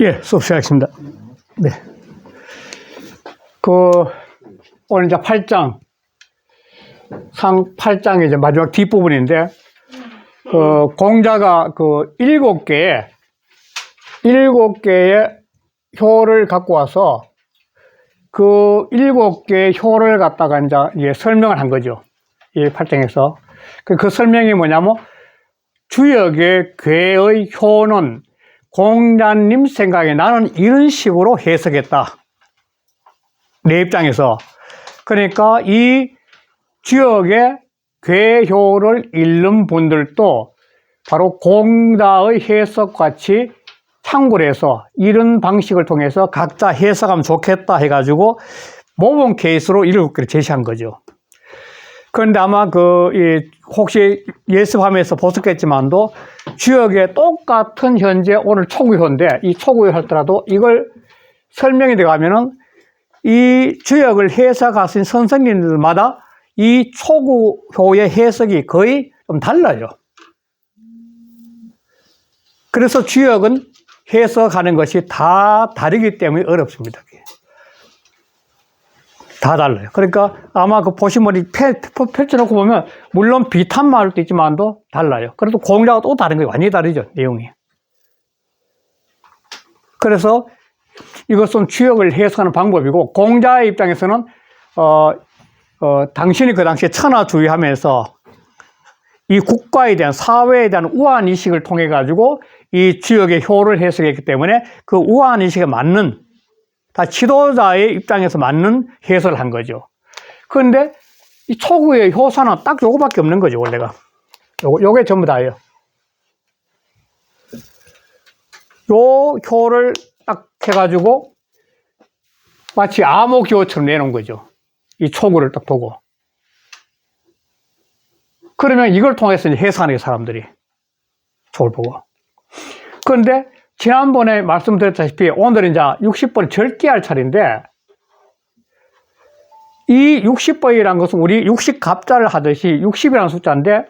예, 수업 시작하겠습니다. 네. 그, 오늘 이제 8장, 상 8장의 이제 마지막 뒷부분인데, 그, 공자가 그 일곱 개의, 일곱 개의 효를 갖고 와서 그 일곱 개의 효를 갖다가 이제 이게 설명을 한 거죠. 이 8장에서. 그, 그 설명이 뭐냐면, 주역의 괴의 효는 공자님 생각에 나는 이런 식으로 해석했다. 내 입장에서. 그러니까 이 주역의 괴효를 읽는 분들도 바로 공자의 해석 같이 참고를 해서 이런 방식을 통해서 각자 해석하면 좋겠다 해가지고 모범 케이스로 개를 제시한 거죠. 그런데 아마 그, 이, 혹시 예습하면서 보셨겠지만도 주역에 똑같은 현재 오늘 초구효인데 이 초구효 할더라도 이걸 설명이 돼가면은 이 주역을 해석하신 선생님들마다 이 초구효의 해석이 거의 좀 달라요. 그래서 주역은 해석하는 것이 다 다르기 때문에 어렵습니다. 다 달라요. 그러니까 아마 그 보시면 이 펼, 펼쳐놓고 보면 물론 비슷한 말도 있지만도 달라요. 그래도 공자가 또 다른 거예요. 완전히 다르죠. 내용이. 그래서 이것은 주역을 해석하는 방법이고 공자의 입장에서는 어, 어, 당신이 그 당시에 천하주의하면서 이 국가에 대한 사회에 대한 우한 의식을 통해 가지고 이 주역의 효를 해석했기 때문에 그 우한 의식에 맞는 다 지도자의 입장에서 맞는 해설을 한 거죠. 그런데 이 초구의 효사는 딱 요거밖에 없는 거죠, 원래가. 요거, 요게 전부 다예요. 요 효를 딱 해가지고 마치 암호기호처럼 내놓은 거죠. 이 초구를 딱 보고. 그러면 이걸 통해서 게 사람들이. 초를 보고. 그런데 지난번에 말씀드렸다시피 오늘은 이제 60번 절개할 차례인데 이 60번이라는 것은 우리 60갑자를 하듯이 60이라는 숫자인데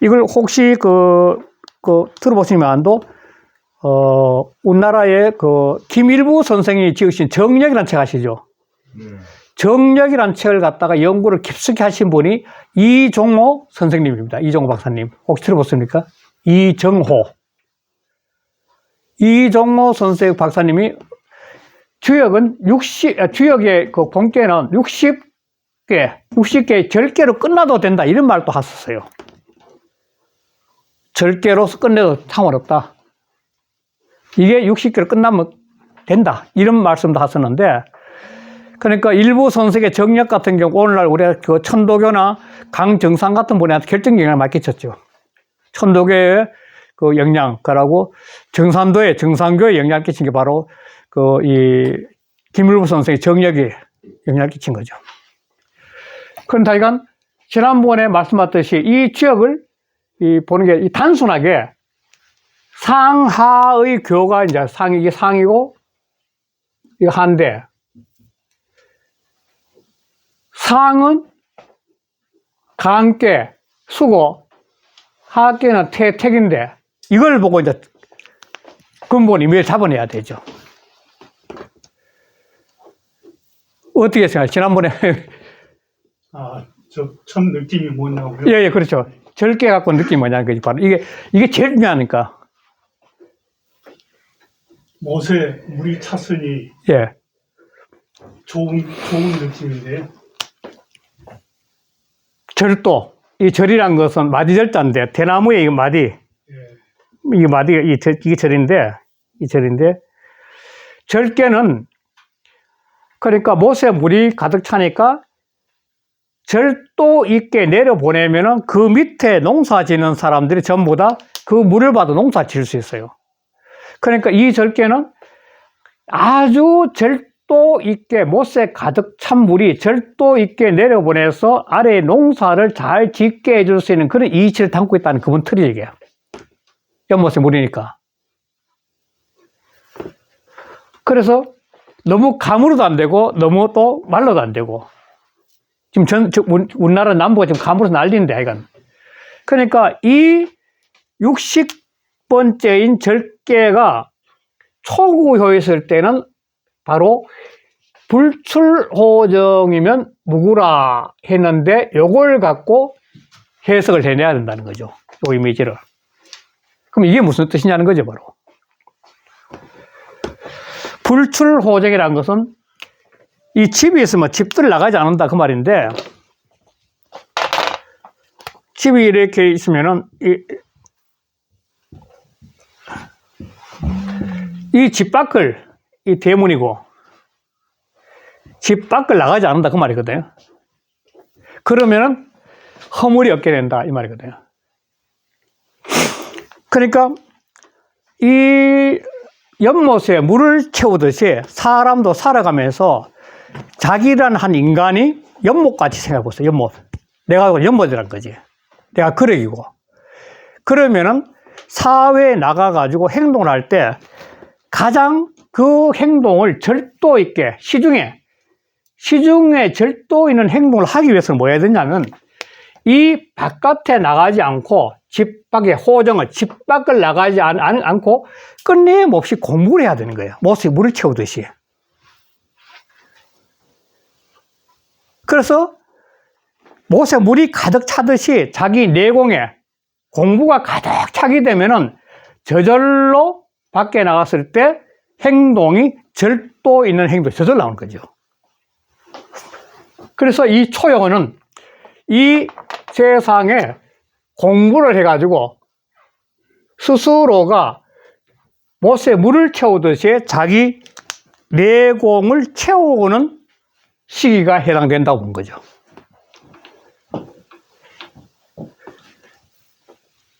이걸 혹시 그, 그 들어보시면도 어, 우리나라의 그 김일부 선생이 지으신 정력이라는 책 아시죠? 정력이라는 책을 갖다가 연구를 깊숙이 하신 분이 이종호 선생님입니다. 이종호 박사님. 혹시 들어보셨습니까? 이정호. 이종호 선생 박사님이 주역은 60, 아, 주역의 그 본께는 60개, 60개 절개로 끝나도 된다. 이런 말도 하셨어요. 절개로서 끝내도 참 어렵다. 이게 60개로 끝나면 된다. 이런 말씀도 하셨는데, 그러니까 일부 선생의 정력 같은 경우, 오늘날 우리가 그 천도교나 강정상 같은 분한테 결정 영향을 많이 끼쳤죠. 천도교의 그 영향, 그러고 정산도에, 정산교에 영향을 끼친 게 바로 그 이 김일부 선생의 정력이 영향을 끼친 거죠. 그런데 하여간 지난번에 말씀하셨듯이 이 지역을 이 보는 게 이 단순하게 상하의 교가 이제 상이, 이게 상이고, 이거 한대. 상은 강께, 수고, 하께는 태, 택인데, 이걸 보고 이제 근본 의미를 잡아내야 되죠. 어떻게 생각해요? 지난번에, 아, 저첫 느낌이 뭐냐고요? 예, 예, 그렇죠. 절개 갖고 느낌이 뭐냐는 거지. 바로 이게, 이게 제일 중요하니까. 못에 물이 찼으니 예. 좋은 좋은 느낌인데 절도. 이 절이란 것은 마디절자인데, 대나무의 이 마디, 예, 이게 마디가, 이게 절인데, 이 절인데, 절개는, 그러니까 못에 물이 가득 차니까 절도 있게 내려보내면은 그 밑에 농사 짓는 사람들이 전부 다 그 물을 받아 농사 지을 수 있어요. 그러니까 이 절개는 아주 절도 있게 못에 가득 찬 물이 절도 있게 내려보내서 아래 농사를 잘 짓게 해줄 수 있는 그런 이치를 담고 있다는 그분 틀이 얘기야. 연못에 물이니까. 그래서 너무 가물어도 안 되고 너무 또 말라도 안 되고 지금 전, 저, 우리- 우리나라 남부가 지금 가물어서 난리인데 하여간. 그러니까 이 60번째인 절개가 초구효에 있을 때는 바로 불출호정이면 무구라 했는데 요걸 갖고 해석을 해내야 된다는 거죠. 요 이미지를. 그럼 이게 무슨 뜻이냐는 거죠, 바로. 불출호정이라는 것은 이 집이 있으면 집들 나가지 않는다 그 말인데 집이 이렇게 있으면은 이, 이 집 밖을 이 대문이고 집 밖을 나가지 않는다 그 말이거든요. 그러면은 허물이 없게 된다 이 말이거든요. 그러니까 이 연못에 물을 채우듯이 사람도 살아가면서 자기란 한 인간이 연못같이 생각해 보세요. 연못. 내가 연못이란 거지. 내가 그러기고. 그러면은 사회에 나가가지고 행동을 할 때 가장 그 행동을 절도 있게 시중에 시중에 절도 있는 행동을 하기 위해서는 뭐 해야 되냐면 이 바깥에 나가지 않고 집 밖에 호정을 집 밖을 나가지 않, 않, 않고 끝내없이 공부를 해야 되는 거예요. 못에 물을 채우듯이. 그래서 못에 물이 가득 차듯이 자기 내공에 공부가 가득 차게 되면은 저절로 밖에 나갔을 때 행동이 절도 있는 행동, 저절로 나오는 거죠. 그래서 이 초영어는 이 세상에 공부를 해가지고 스스로가 못에 물을 채우듯이 자기 내공을 채우는 시기가 해당된다고 본 거죠.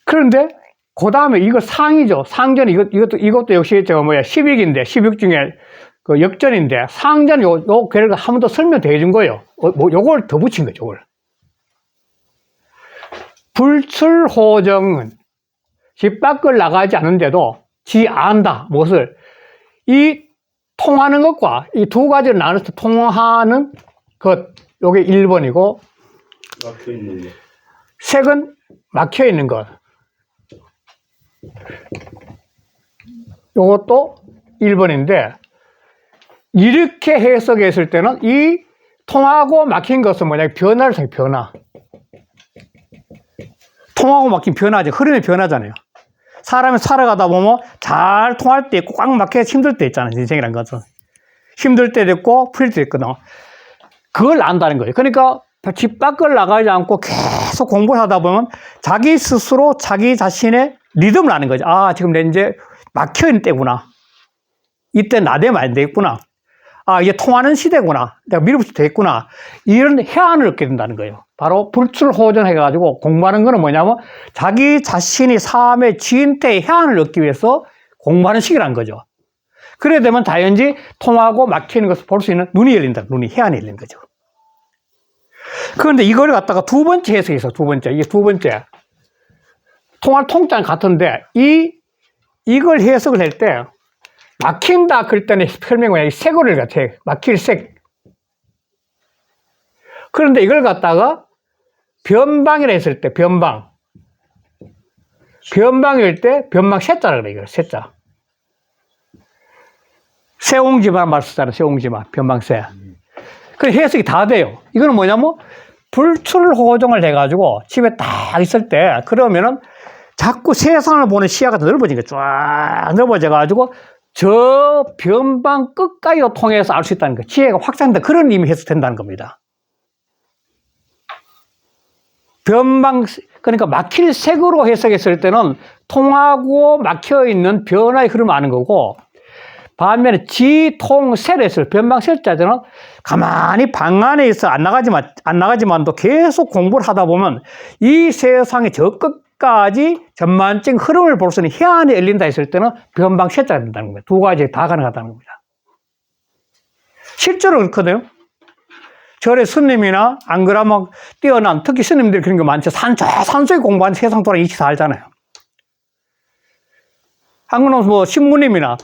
그런데 그 다음에 이거 상이죠. 상전 이것 이것도 이것도 역시 저 뭐야 10익인데 10익 중에 그 역전인데 상전 요, 요 괴를 한 번 더 설명 더 해준 거예요. 어, 뭐 요걸 더 붙인 거죠. 요걸. 불출호정은 집 밖을 나가지 않는데도 지 안다. 무엇을? 이 통하는 것과 이 두 가지를 나눠서 통하는 것. 요게 1번이고, 막혀 있는 거. 색은 막혀 있는 것. 요것도 1번인데, 이렇게 해석했을 때는 이 통하고 막힌 것은 뭐냐, 변화를 생 변화. 통하고 막힌 변화죠. 흐름의 변화잖아요. 사람이 살아가다 보면 잘 통할 때 있고 꽉 막혀 힘들 때 있잖아요. 인생이란 것은. 힘들 때도 있고 풀릴 때도 있거든. 그걸 안다는 거예요. 그러니까 집 밖을 나가지 않고 계속 공부를 하다 보면 자기 스스로 자기 자신의 리듬을 아는 거죠. 아, 지금 내 이제 막혀 있는 때구나. 이때 나대면 안 되겠구나. 아, 이제 통하는 시대구나. 내가 밀어붙이 되겠구나. 이런 해안을 얻게 된다는 거예요. 바로 불출호전해가지고 공부하는 거는 뭐냐면 자기 자신이 삶의 지인태의 해안을 얻기 위해서 공부하는 시기라는 거죠. 그래 되면 다연지 통하고 막히는 것을 볼 수 있는 눈이 열린다. 눈이 해안이 열린 거죠. 그런데 이걸 갖다가 두 번째 해석에서 두 번째, 이게 두 번째. 통할 통장 같은데 이, 이걸 해석을 할 때 막힌다 그럴 때는 뭐냐. 이 색을 같아. 막힐 색. 그런데 이걸 갖다가 변방이라 했을 때, 변방. 변방일 때, 변방 세자라 그래, 이거, 세자. 세옹지마 말 쓰잖아, 세옹지마, 변방세. 그 해석이 다 돼요. 이거는 뭐냐면, 불출호정을 해가지고 집에 딱 있을 때, 그러면은 자꾸 세상을 보는 시야가 더 넓어진 거야. 쫙 넓어져가지고, 저 변방 끝까지 통해서 알 수 있다는 거. 지혜가 확장된다. 그런 의미 해석된다는 겁니다. 변방, 그러니까 막힐 색으로 해석했을 때는 통하고 막혀 있는 변화의 흐름을 아는 거고, 반면에 지통셀 했을 변방셀자들은 가만히 방 안에 있어 안 나가지만, 안 나가지만도 계속 공부를 하다 보면 이 세상의 저 끝 까지 전반적인 흐름을 볼수 있는 해안이 열린다 했을 때는 변방셀자가 된다는 거예요. 두 가지 다 가능하다는 겁니다. 실제로 그렇거든요. 절에 스님이나 안 그러면 뛰어난 특히 스님들이 그런 게 많죠. 산, 저 산속에 공부하는 세상 돌아 24 알잖아요. 안 그러면 뭐 신부님이나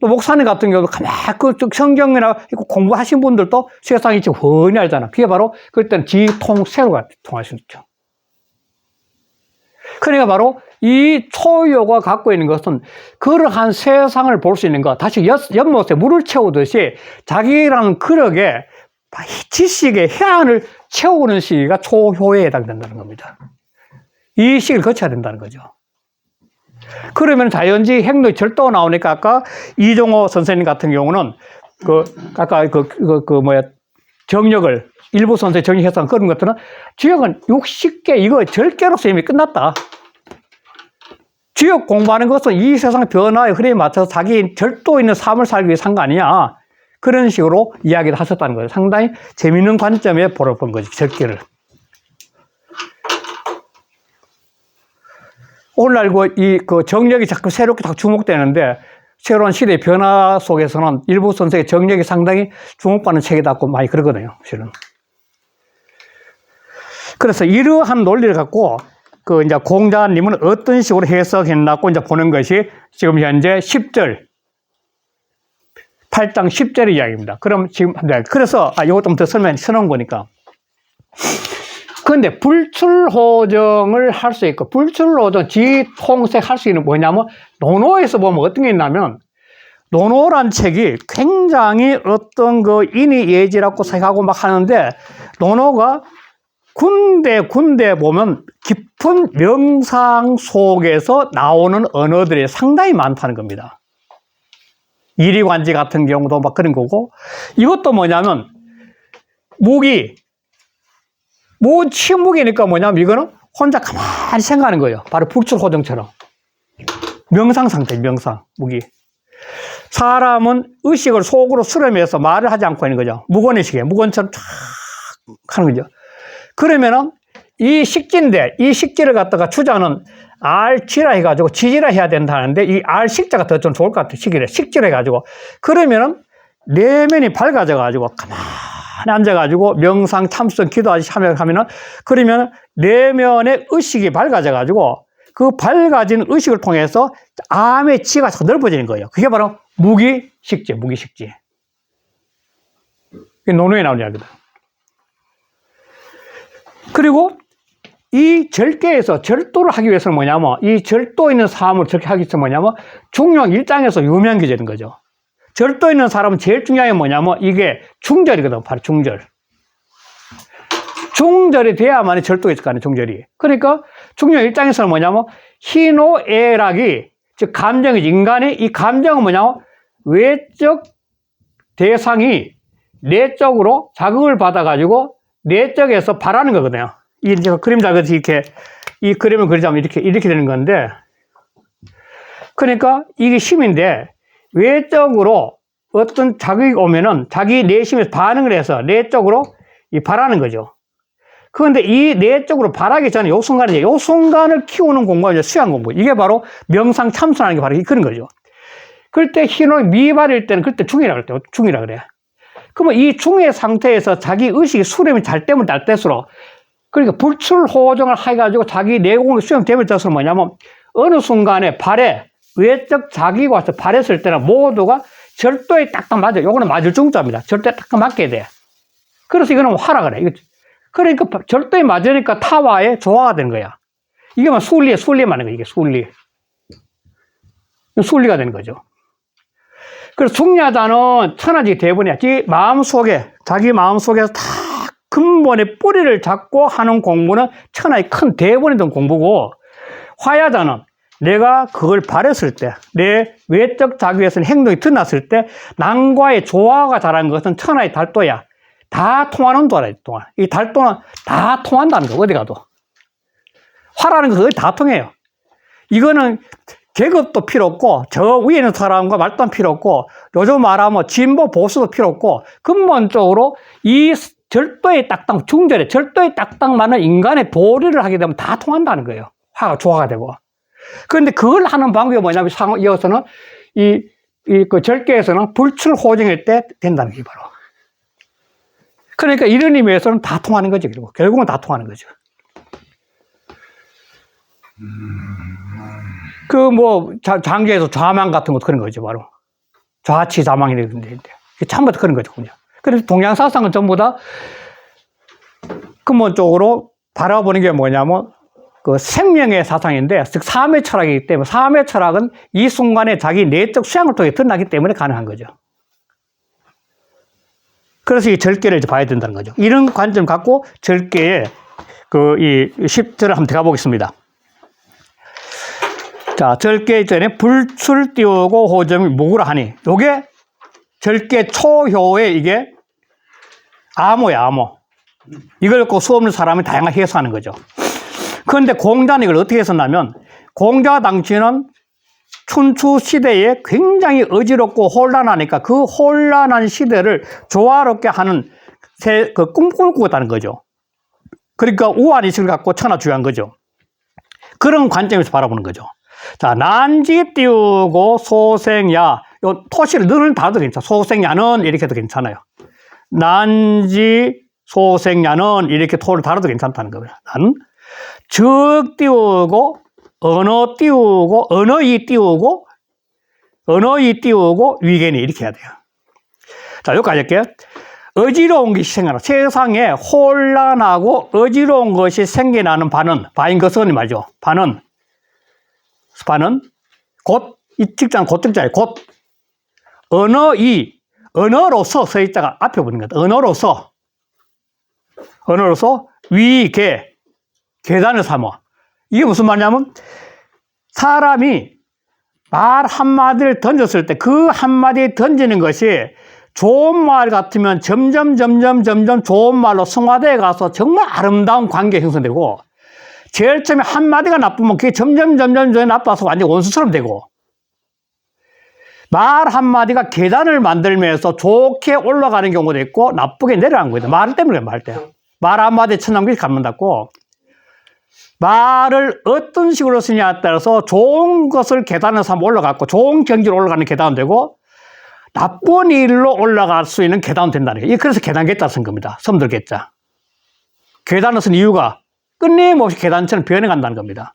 또 목사님 같은 경우도 가만 그 성경이나 공부하신 분들도 세상이 지금 훤히 알잖아. 그게 바로 그럴 때는 지통세로가 통할 수 있죠. 그러니까 바로 이 초유가 갖고 있는 것은 그러한 세상을 볼 수 있는 것, 다시 연- 연못에 물을 채우듯이 자기라는 그릇에 지식의 해안을 채우는 시기가 초효에 해당된다는 겁니다. 이 시기를 거쳐야 된다는 거죠. 그러면 자연지 행동이 절도가 나오니까 아까 이종호 선생님 같은 경우는 그 아까 그, 그, 그 뭐야 정력을 일부 선생 정력해서 그런 것들은 지역은 60개 이거 절개로서 이미 끝났다. 지역 공부하는 것은 이 세상 변화의 흐름에 맞춰서 자기 절도 있는 삶을 살기 위해 산 거 아니냐. 그런 식으로 이야기를 하셨다는 거예요. 상당히 재밌는 관점에 보러 본 거지, 절개를. 오늘날 그, 이, 그 정력이 자꾸 새롭게 다 주목되는데 새로운 시대의 변화 속에서는 일부 선생의 정력이 상당히 주목받는 책이다고 많이 그러거든요, 실은. 그래서 이러한 논리를 갖고 그 이제 공자님은 어떤 식으로 해석했나고 이제 보는 것이 지금 현재 10절 8장 10절의 이야기입니다. 그럼 지금 네, 그래서 아 이것 좀더 설명 써놓은 거니까. 그런데 불출호정을 할 수 있고 불출호정 지통색 할 수 있는 뭐냐면 논어에서 보면 어떤 게 있냐면 논어란 책이 굉장히 어떤 그 인이 예지라고 생각하고 막 하는데 논어가 군데 군데 보면 깊은 명상 속에서 나오는 언어들이 상당히 많다는 겁니다. 이리관지 같은 경우도 막 그런 거고 이것도 뭐냐면 무기 뭐 침묵이니까 뭐냐면 이거는 혼자 가만히 생각하는 거예요. 바로 불출호정처럼 명상 상태, 명상 무기. 사람은 의식을 속으로 수렴해서 말을 하지 않고 있는 거죠. 무건의식에 무건처럼 쫙 하는 거죠. 그러면은 이 식지인데 이 식지를 갖다가 주자는 알지라 해가지고 지지라 해야 된다는데 이 알식자가 더 좀 좋을 것 같아요. 식이래. 식지라 해가지고 그러면은 내면이 밝아져가지고 가만히 앉아가지고 명상 참선 기도하시 하면은 그러면 내면의 의식이 밝아져가지고 그 밝아진 의식을 통해서 암의 지가 더 넓어지는 거예요. 그게 바로 무기식지, 무기식지. 논어에 나오는 이야기다. 그리고 이 절개에서 절도를 하기 위해서는 뭐냐면 이 절도 있는 삶을 저렇게 하기 위해서 뭐냐면 중요한 일장에서 유명한 게 되는 거죠. 절도 있는 사람은 제일 중요한 게 뭐냐면 이게 중절이거든. 바로 중절. 중절이 돼야만이 절도가 있을 거 아니에요. 중절이. 그러니까 중요한 일장에서는 뭐냐면 희노애락이 즉 감정이지. 인간의 이 감정은 뭐냐면 외적 대상이 내적으로 자극을 받아가지고 내적에서 바라는 거거든요. 이 이제 그림 작은 이렇게 이 그림을 그리자면 이렇게 이렇게 되는 건데, 그러니까 이게 심인데 외적으로 어떤 자극이 오면은 자기 내심에서 반응을 해서 내적으로 이 바라는 거죠. 그런데 이 내적으로 바라기 전에 요 순간에 요 순간을 키우는 공부가 수양 공부. 이게 바로 명상 참선하는 게 바로 그런 거죠. 그럴 때 희노 미발일 때는 그때 중이라 때 중이라 그래. 그러면 이 중의 상태에서 자기 의식이 수렴이 잘 되면 잘 될수록 그러니까 불출호정을 해가지고 자기 내공이 수렴되면 될수록 뭐냐면 어느 순간에 발에 외적 자기가 와서 발했을 때는 모두가 절도에 딱딱 맞아. 요거는 맞을 중자입니다. 절도에 딱딱 맞게 돼. 그래서 이거는 화라 그래. 이거 그러니까 절도에 맞으니까 타와의 조화가 되는 거야. 이게 막 순리에 순리에 맞는 거야. 이게 순리. 순리가 되는 거죠. 그래서 중야자는 천하지 대본이야. 지 마음속에, 자기 마음속에서 다 근본의 뿌리를 잡고 하는 공부는 천하의 큰 대본이 된 공부고, 화야자는 내가 그걸 바랬을 때, 내 외적 자기에서는 행동이 드러났을 때, 남과의 조화가 잘한 것은 천하의 달도야. 다 통하는 도라, 통화. 이 달도는 다 통한다는 거, 어디 가도. 화라는 것은 다 통해요. 이거는 계급도 필요 없고 저 위에 있는 사람과 말도 필요 없고 요즘 말하면 진보 보수도 필요 없고 근본적으로 이 절도의 딱딱 중절에 절도의 딱딱 맞는 인간의 도리를 하게 되면 다 통한다는 거예요. 화가 조화가 되고. 그런데 그걸 하는 방법이 뭐냐면 상 이어서는 이 이 그 절개에서는 불출 호정일 때 된다는 게 바로. 그러니까 이런 의미에서는 다 통하는 거죠. 결국은 다 통하는 거죠. 그 뭐 장기에서 좌망 같은 것도 그런 거죠 바로 좌치 좌망이 되는데 다 그런 거죠 그냥 그래서 동양 사상은 전부 다 근본적으로 바라보는 게 뭐냐면 그 생명의 사상인데, 즉, 삶의 철학이기 때문에, 삶의 철학은 이 순간에 자기 내적 수양을 통해 드러나기 때문에 가능한 거죠. 그래서 이 절개를 이제 봐야 된다는 거죠. 이런 관점 갖고 절개의 그, 이 10절을 한번 들어가 보겠습니다. 자, 절개 전에 불출 띄우고 호점이 목으로 하니, 요게 절개 초효의 이게 암호야, 암호. 이걸 갖고 수업 없는 사람이 다양하게 해석하는 거죠. 그런데 공자는 이걸 어떻게 했었냐면, 공자 당시는 춘추 시대에 굉장히 어지럽고 혼란하니까 그 혼란한 시대를 조화롭게 하는 새, 그 꿈꿈을 꾸었다는 거죠. 그러니까 우한 의식을 갖고 천하 주의한 거죠. 그런 관점에서 바라보는 거죠. 자, 난지 띄우고 소생야. 요 토시를 늘 다도 괜찮아. 소생야는 이렇게 해도 괜찮아요. 난지 소생야는 이렇게 토를 달아도 괜찮다는 겁니다. 난, 적 띄우고, 언어 띄우고, 언어이 띄우고, 언어이 띄우고, 위견이 이렇게 해야 돼요. 자, 여기까지 할게요. 어지러운 것이 생겨나. 세상에 혼란하고 어지러운 것이 생겨나는 반은, 바인 것은 말이죠. 반은, 반은 곧, 이 직장 곧직자에 곧, 언어 이, 언어로서 서 있다가 앞에 보는 거다. 언어로서, 언어로서 위 계, 계단을 삼어. 이게 무슨 말이냐면, 사람이 말 한마디를 던졌을 때 그 한마디 던지는 것이 좋은 말 같으면 점점, 점점, 점점 좋은 말로 승화되어 가서 정말 아름다운 관계 형성되고, 제일 처음에 한마디가 나쁘면 그게 점점, 점점, 점점 나빠서 완전 원수처럼 되고, 말 한마디가 계단을 만들면서 좋게 올라가는 경우도 있고, 나쁘게 내려가는 거예요. 말 때문에, 말 때. 말 한마디 천남길이 감는다고, 말을 어떤 식으로 쓰냐에 따라서 좋은 것을 계단을 삼아 올라갔고, 좋은 경지로 올라가는 계단은 되고, 나쁜 일로 올라갈 수 있는 계단은 된다는 거예요. 그래서 계단 계자 쓴 겁니다. 섬들 계자. 계단을 쓴 이유가 끊임없이 계단처럼 변해간다는 겁니다.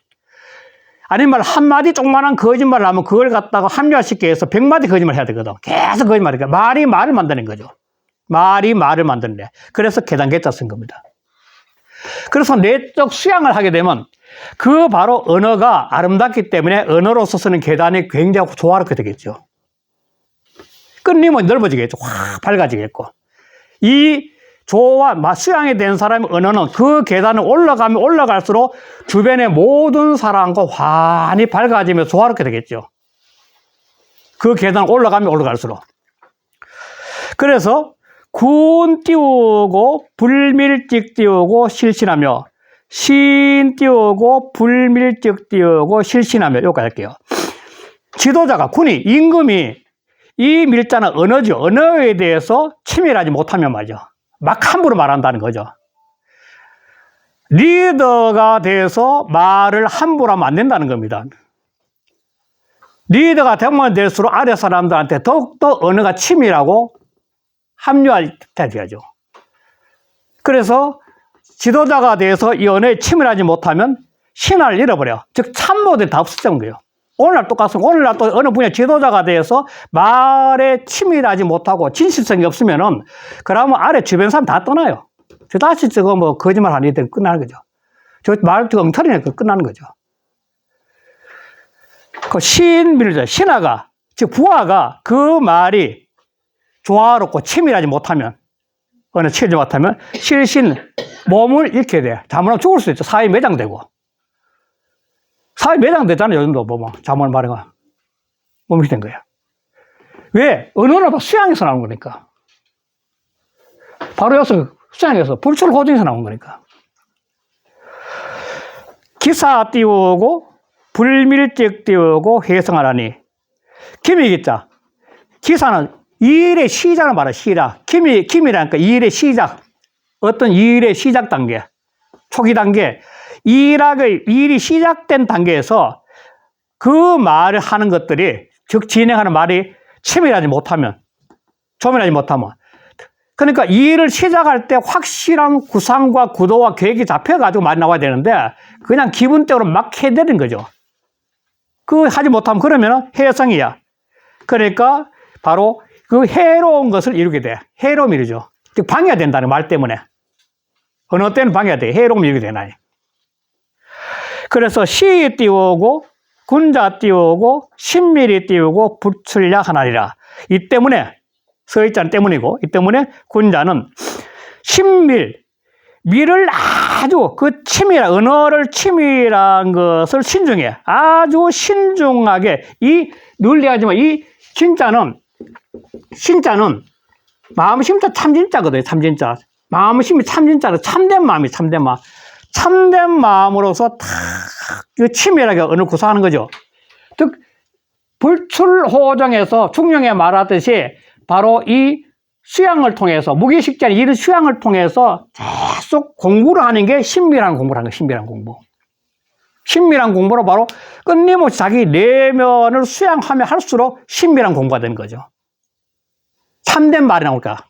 아니면 한마디 조그만한 거짓말을 하면 그걸 갖다가 합리화시키기 위해서 백마디 거짓말 해야 되거든. 계속 거짓말이니까 말이 말을 만드는 거죠. 말이 말을 만드는데. 그래서 계단 계자 쓴 겁니다. 그래서 내적 수양을 하게 되면 그 바로 언어가 아름답기 때문에 언어로서 쓰는 계단이 굉장히 조화롭게 되겠죠. 끊임없이 넓어지겠죠. 확 밝아지겠고. 이 조화, 수양이 된 사람의 언어는 그 계단을 올라가면 올라갈수록 주변의 모든 사람과 환히 밝아지며 조화롭게 되겠죠. 그 계단 올라가면 올라갈수록. 그래서 군 띄우고 불밀직 띄우고 실신하며 신 띄우고 불밀직 띄우고 실신하며 여기까지 할게요. 지도자가 군이 임금이 이 밀자는 언어죠. 언어에 대해서 치밀하지 못하면 말이죠. 막 함부로 말한다는 거죠. 리더가 돼서 말을 함부로 하면 안 된다는 겁니다. 리더가 되면 될수록 아래 사람들한테 더욱더 언어가 치밀하고 합리화돼야죠. 그래서 지도자가 돼서 이 언어에 치밀하지 못하면 신화를 잃어버려. 즉 참모들이 다 없어진 거예요. 오늘날 똑같습니다. 오늘날 또 어느 분야 지도자가 돼서 말에 치밀하지 못하고 진실성이 없으면은 그러면 아래 주변 사람 다 떠나요. 저 다시 저거 뭐 거짓말 하는 애들 끝나는 거죠. 저 말 엉터리니까 끝나는 거죠. 그 신밀자, 신하가, 즉 부하가 그 말이 조화롭고 치밀하지 못하면, 어느 치밀지 못하면 실신, 몸을 잃게 돼. 잘못하면 죽을 수도 있죠. 사회 매장되고. 사회 매장되잖아요. 요즘도 뭐, 뭐 잘못 말해가. 몸이 된 거야. 왜? 언어는 바 수양에서 나오는 거니까. 바로 여기서 수양에서 불출 호전에서 나온 거니까. 기사 띄우고 불밀적 띄우고 해성하라니. 김이겠자. 기사는 일의 시작을 말해, 시작. 김이, 김이라니까 일의 시작. 어떤 일의 시작 단계. 초기 단계. 일학의, 일이 시작된 단계에서 그 말을 하는 것들이, 즉, 진행하는 말이 치밀하지 못하면, 조밀하지 못하면. 그러니까 이 일을 시작할 때 확실한 구상과 구도와 계획이 잡혀가지고 말이 나와야 되는데, 그냥 기분대로 막 해대는 거죠. 그 하지 못하면 그러면 해성이야. 그러니까 바로 그 해로운 것을 이루게 돼. 해로움 이루죠. 즉 방해가 된다는 말 때문에. 어느 때는 방해가 돼. 해로움 이루게 되나요. 그래서 시 띄우고 군자 띄우고 신밀이 띄우고 불출약 하나리라. 이 때문에 서의자는 때문이고 이 때문에 군자는 신밀 밀을 아주 그 치밀한 언어를 치밀한 것을 신중해. 아주 신중하게 이 논리하지만 이 진짜는 신자는 마음 심자 참진자거든요 참진자. 마음 심이 참진자는 참된 마음이 참된 마음 참된 마음으로서 탁그 치밀하게 언어를 구사하는 거죠 즉 불출호정에서 중령에 말하듯이 바로 이 수양을 통해서 무기식자는 이런 수양을 통해서 계속 공부를 하는 게 신밀한 공부라는 거예요. 신밀한 공부. 신밀한 공부로 바로 끊임없이 자기 내면을 수양하면 할수록 신밀한 공부가 되는 거죠. 참된 말이 나올까?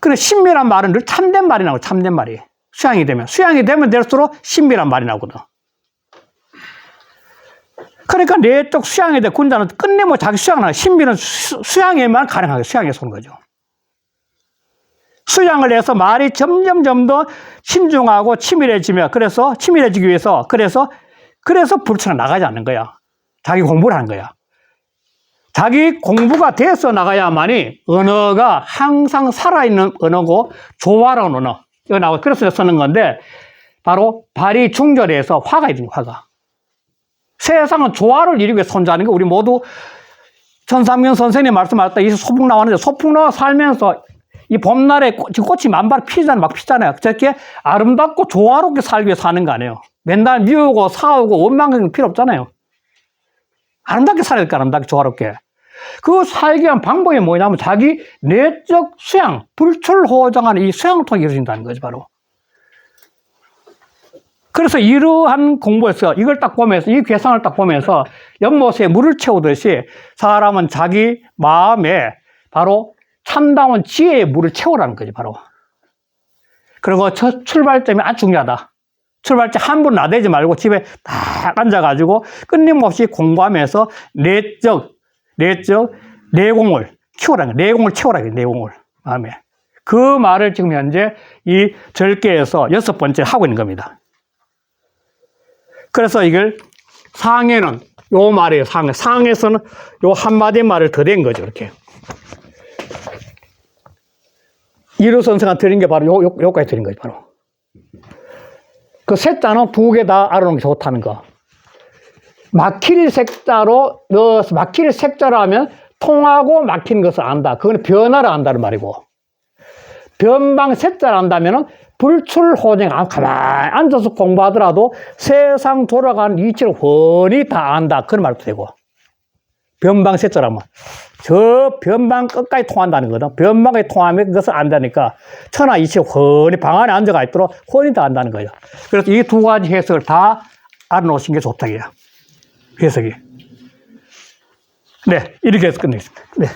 그래 신밀한 말은 늘 참된 말이 나오고 참된 말이 수양이 되면 수양이 되면 될수록 신밀한 말이 나오거든. 그러니까 내적 수양에 대해 군자는 끝내면 자기 수양을 신비는 수, 수양에만 가능하게 수양에서 오는 거죠. 수양을 해서 말이 점점점 더 신중하고 치밀해지며 그래서 치밀해지기 위해서 그래서 그래서 불천에 나가지 않는 거야. 자기 공부를 하는 거야. 자기 공부가 돼서 나가야만이 언어가 항상 살아있는 언어고 조화로운 언어. 이거 나오고 그래서 쓰는 건데 바로 발이 중절해서 화가 있는 화가. 세상은 조화를 이루기 위해 존재하는 거 우리 모두 천삼경 선생님 말씀하셨다. 이 소풍 나왔는데 소풍 나와 살면서 이 봄날에 꽃- 지금 꽃이 만발 피잖아요 막 피잖아요. 저렇게 아름답고 조화롭게 살기 위해 사는 거 아니에요. 맨날 미우고 사오고 원망하는 필요 없잖아요. 아름답게 살아야 될까 아름답게 조화롭게 그 살기 위한 방법이 뭐냐면 자기 내적 수양 불출호정하는 이 수양을 통해 이루어진다는 거죠 바로 그래서 이러한 공부에서 이걸 딱 보면서 이 괴상을 딱 보면서 연못에 물을 채우듯이 사람은 자기 마음에 바로 참다운 지혜의 물을 채우라는 거지 바로. 그리고 첫 출발점이 아주 중요하다. 출발점 한번 나대지 말고 집에 딱 앉아가지고 끊임없이 공부하면서 내적 내적 내공을 거야. 내공을 거야. 내공을 마음에. 그 말을 지금 현재 이 절개에서 여섯 번째 하고 있는 겁니다. 그래서 이걸 상에는 요 말이에요. 상. 상에서는 요 한마디 말을 더 된 거죠. 이렇게. 이루 선생가 드린 게 바로 요, 요, 요까지 드린 거죠. 바로. 그 색자는 두 개 다 알아놓는 게 좋다는 거. 막힐 색자로 넣어서 막힐 색자로 하면 통하고 막힌 것을 안다. 그건 변화를 안다는 말이고. 변방 색자를 안다면은 불출호정 안 가만히 앉아서 공부하더라도 세상 돌아가는 이치를 훤히 다 안다. 그런 말도 되고. 변방 색자라면. 저 변방 끝까지 통한다는 거든. 변방에 통하면 그것을 안다니까 천하 이치 훤히 방 안에 앉아가 있도록 훤히 다 안다는 거예요. 그래서 이 두 가지 해석을 다 알아놓으신 게 좋다. 이게 요. 해석이. 네, 이렇게 해서 끝내겠습니다. 네.